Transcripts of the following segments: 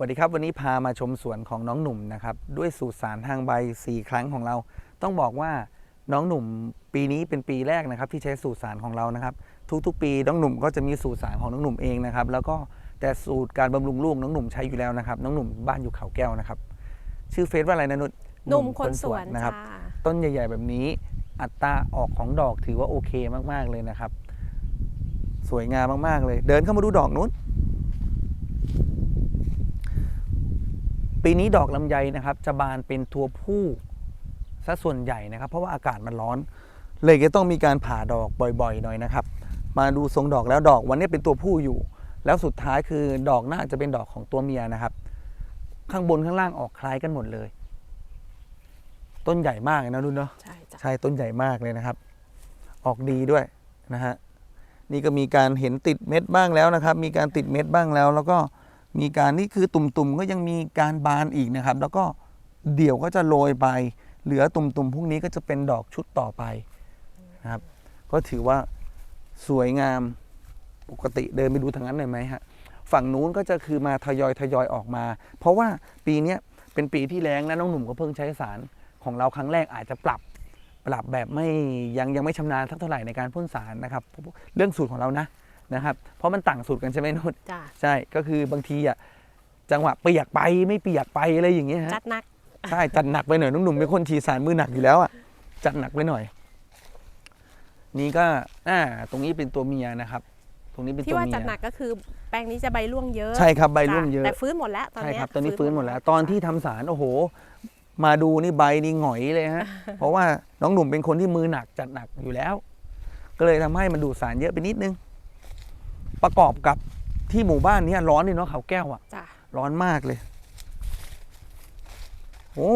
สวัสดีครับวันนี้พามาชมสวนของน้องหนุ่มนะครับด้วยสูตรสารทางใบ 4 ครั้งของเรา ต้องบอกว่าน้องหนุ่มปีนี้เป็นปีแรกนะครับที่ใช้สูตรสารของเรานะครับ ทุกๆ ปีน้องหนุ่มก็จะมีสูตรสารของน้องหนุ่มเองนะครับแล้วก็แต่สูตรการบำรุงลูกน้องหนุ่มใช้อยู่แล้วนะครับน้องหนุ่มบ้านอยู่เขาแก้วนะครับ ชื่อเฟซว่าอะไรนะนุชหนุ่มคนสวนนะครับจ้าต้นใหญ่ ๆ แบบนี้อัตราออกของดอกถือว่าโอเคมากๆเลยนะครับ สวยงามมากๆเลย เดินเข้ามาดูดอกนู้น ปีนี้ดอกลำไยนะครับ จะบานเป็นตัวผู้ซะส่วนใหญ่นะครับ เพราะว่าอากาศมันร้อน เลยก็ต้องมีการผ่าดอกบ่อยๆ หน่อยนะครับ มาดูทรงดอกแล้วดอกวันนี้เป็นตัวผู้อยู่ แล้วสุดท้ายคือดอกน่าจะเป็นดอกของตัวเมียนะครับ ข้างบนข้างล่างออกคล้ายกันหมดเลย ต้นใหญ่มากเลยนะรุ่นเนาะใช่จ้ะใช่ต้นใหญ่มากเลยนะครับ ออกดีด้วยนะฮะนี่ก็มีการเห็นติดเม็ดบ้างแล้วนะครับ มีการติดเม็ดบ้างแล้ว แล้วก็ มีการนี่คือตุ่มๆก็ยังมีการบานอีกนะครับ แล้วก็เดี่ยวก็จะโรยไป เหลือตุ่มๆพวกนี้ก็จะเป็นดอกชุดต่อไปนะครับ ก็ถือว่าสวยงามปกติเดินไปดูทางนั้นหน่อยไหมฮะฝั่งนู้นก็จะคือมาทยอยทยอยออกมา เพราะว่าปีนี้เป็นปีที่แรงนะน้องหนุ่มก็เพิ่งใช้สารของเราครั้งแรกอาจจะปรับปรับแบบไม่ยังยังไม่ชำนาญสักเท่าไหร่ในการพ่นสารนะครับ เรื่องสูตรของเรานะ นะครับ เพราะมันต่างสูตรกันใช่ไหมนุชจ้าใช่ก็คือบางทีอะจังหวะเปียกไปไม่เปียกไปอะไรอย่างเงี้ยฮะจัดหนักใช่จัดหนักไปหน่อยน้องหนุ่มเป็นคนฉีดสารมือหนักอยู่แล้วอะจัดหนักไปหน่อย นี่ก็อ่าตรงนี้เป็นตัวเมียนะครับ ตรงนี้เป็นที่ตัวว่าเมีจัดย หนักก็คือแปลงนี้จะใบร่วงเยอะใช่ครับใบร่วงเยอะ แต่ฟื้นหมดแล้วตอนใช่เนี้ยครับตอนนี้ฟื้นหมดแล้ว ตอนที่ทำสารโอ้โห มาดูนี่ใบนี่หงอยเลยฮะ เพราะว่าน้องหนุ่มเป็นคนที่มือหนักจัดหนักอยู่แล้ว ก็เลยทำให้มันดูดสารเยอะไปนิดนึง ประกอบกับที่หมู่บ้านเนี้ร้อนนี่เนาะเขาแก้วอะจ้ะร้อนมากเลย โอ้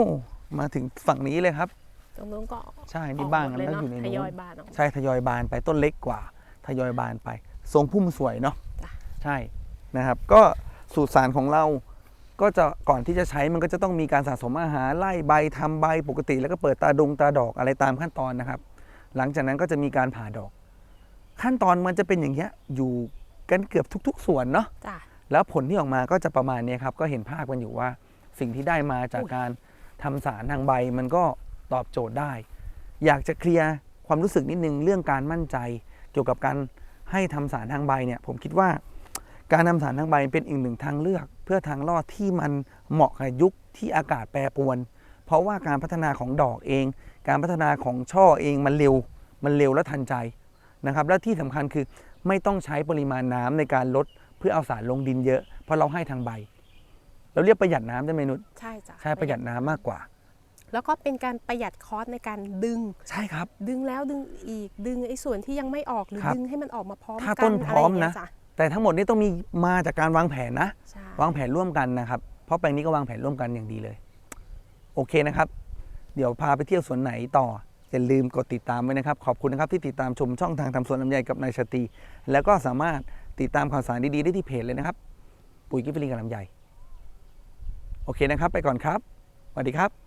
มาถึงฝั่งนี้เลยครับ ตรงนู้นก็ใช่นี่บ้านออกหมดเลยแล้วเนาะอยู่ในทนู้ยอยนบานออกมาใช่ทยอยบานไปต้นเล็กกว่า ทยอยบานไป ทรงพุ่มสวยเนาะจ้ะ ใช่นะครับ ก็สูตรสารของเรา ก็จะก่อนที่จะใช้มันก็จะต้องมีการสะสมอาหารไล่ใบทำใบปกติ แล้วก็เปิดตาดงตาดอกอะไรตามขั้นตอนนะครับ หลังจากนั้นก็จะมีการผ่าดอก ขั้นตอนมันจะเป็นอย่างเงี้ยอยู่ กันเกือบทุก ๆ ส่วนเนาะจ้ะ แล้วผลที่ออกมาก็จะประมาณเนี้ยครับก็เห็นภาพกันอยู่ว่าสิ่งที่ได้มาจากอุ๊ยการทำสารทางใบมันก็ตอบโจทย์ได้ อยากจะเคลียร์ความรู้สึกนิดนึงเรื่องการมั่นใจ เกี่ยวกับการให้ทำสารทางใบเนี่ยผมคิดว่า การทำสารทางใบเป็นอีกหนึ่งทางเลือก เพื่อทางรอดที่มันเหมาะกับยุคที่อากาศแปรปรวน เพราะว่าการพัฒนาของดอกเอง การพัฒนาของช่อเองมันเร็ว มันเร็วและทันใจนะครับ และที่สำคัญคือ ไม่ต้องใช้ปริมาณน้ำในการลดเพื่อเอาสารลงดินเยอะ เพราะเราให้ทางใบ เราเรียกประหยัดน้ำได้ไหมนุชใช่จ้ะใช่ประหยัดน้ำมากกว่า แล้วก็เป็นการประหยัดคอสในการดึง ใช่ครับ ดึงแล้วดึงอีกดึงไอ้ส่วนที่ยังไม่ออกหรือครับดึงให้มันออกมาพร้อมถ้ากัต้นพร้อมไรย่างเงี้นะยจ้แต่ทั้งหมดนี้ต้องมีมาจากการวางแผนนะใช่วางแผนร่วมกันนะครับ เพราะแปลงนี้ก็วางแผนร่วมกันอย่างดีเลย โอเคนะครับ เดี๋ยวพาไปเที่ยวสวนไหนต่อ อย่าลืมกดติดตามไว้นะครับ ขอบคุณนะครับที่ติดตามชมช่องทางทำสวนลำไยกับนายชาตรีแล้วก็สามารถติดตามข่าวสารดีๆได้ที่เพจเลยนะครับ ปุ๋ยกิฟต์ลิงกับลำไยโอเคนะครับ ไปก่อนครับสวัสดีครับ